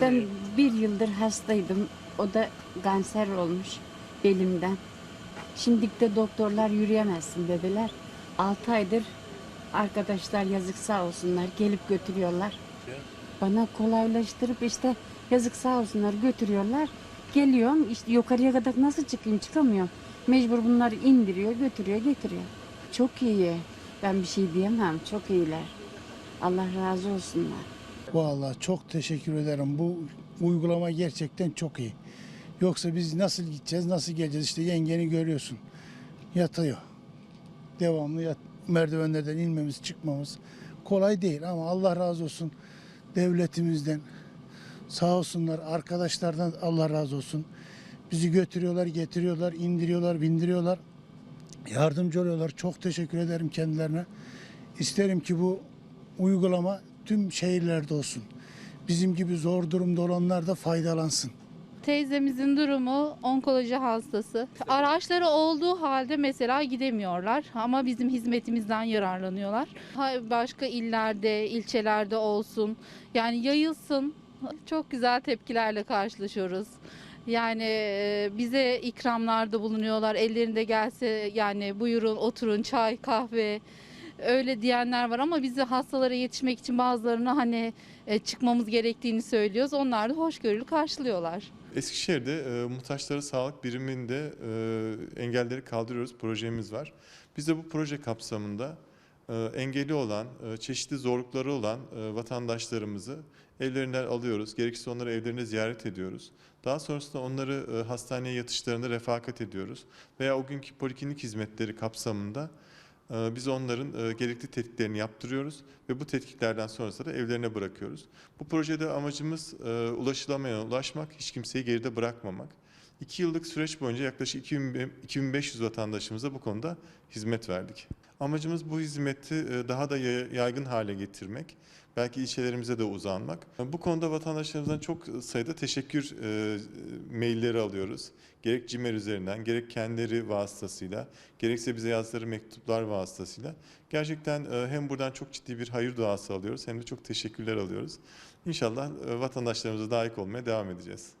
Ben bir yıldır hastaydım. O da kanser olmuş belimden. Şimdi de doktorlar yürüyemezsin dediler. 6 aydır arkadaşlar yazık sağ olsunlar gelip götürüyorlar. Bana kolaylaştırıp işte yazık sağ olsunlar götürüyorlar. Geliyorum işte yukarıya kadar nasıl çıkayım çıkamıyorum. Mecbur bunları indiriyor götürüyor getiriyor. Çok iyi. Ben bir şey diyemem. Çok iyiler. Allah razı olsunlar. Vallahi çok teşekkür ederim. Bu uygulama gerçekten çok iyi. Yoksa biz nasıl gideceğiz, nasıl geleceğiz? İşte yengeni görüyorsun. Yatıyor. Devamlı yat, merdivenlerden inmemiz, çıkmamız kolay değil ama Allah razı olsun devletimizden. Sağ olsunlar arkadaşlardan Allah razı olsun. Bizi götürüyorlar, getiriyorlar, indiriyorlar, bindiriyorlar. Yardımcı oluyorlar. Çok teşekkür ederim kendilerine. İsterim ki bu uygulama tüm şehirlerde olsun. Bizim gibi zor durumda olanlar da faydalansın. Teyzemizin durumu onkoloji hastası. Araçları olduğu halde mesela gidemiyorlar ama bizim hizmetimizden yararlanıyorlar. Başka illerde, ilçelerde olsun. Yani yayılsın. Çok güzel tepkilerle karşılaşıyoruz. Yani e, bize ikramlarda bulunuyorlar. Ellerinde gelse yani buyurun oturun çay, kahve öyle diyenler var ama bizi hastalara yetişmek için bazılarına hani e, çıkmamız gerektiğini söylüyoruz. Onlar da hoşgörülü karşılıyorlar. Eskişehir'de e, muhtaçları sağlık biriminde e, engelleri kaldırıyoruz projemiz var. Biz de bu proje kapsamında e, engelli olan, e, çeşitli zorlukları olan vatandaşlarımızı evlerinden alıyoruz. Gerekirse onları evlerine ziyaret ediyoruz. Daha sonrasında onları hastaneye yatışlarında refakat ediyoruz. Veya o günkü poliklinik hizmetleri kapsamında biz onların e, gerekli tetkiklerini yaptırıyoruz ve bu tetkiklerden sonrasında da evlerine bırakıyoruz. Bu projede amacımız e, ulaşılamayan ulaşmak, hiç kimseyi geride bırakmamak. İki yıllık süreç boyunca yaklaşık 2000 2500 vatandaşımıza bu konuda hizmet verdik. Amacımız bu hizmeti e, daha da yay- yaygın hale getirmek, belki ilçelerimize de uzanmak. Bu konuda vatandaşlarımızdan çok sayıda teşekkür e, mailleri alıyoruz. Gerek CİMER üzerinden, gerek kendileri vasıtasıyla, gerekse bize yazdıkları mektuplar vasıtasıyla. Gerçekten e, hem buradan çok ciddi bir hayır duası alıyoruz hem de çok teşekkürler alıyoruz. İnşallah vatandaşlarımıza layık olmaya devam edeceğiz.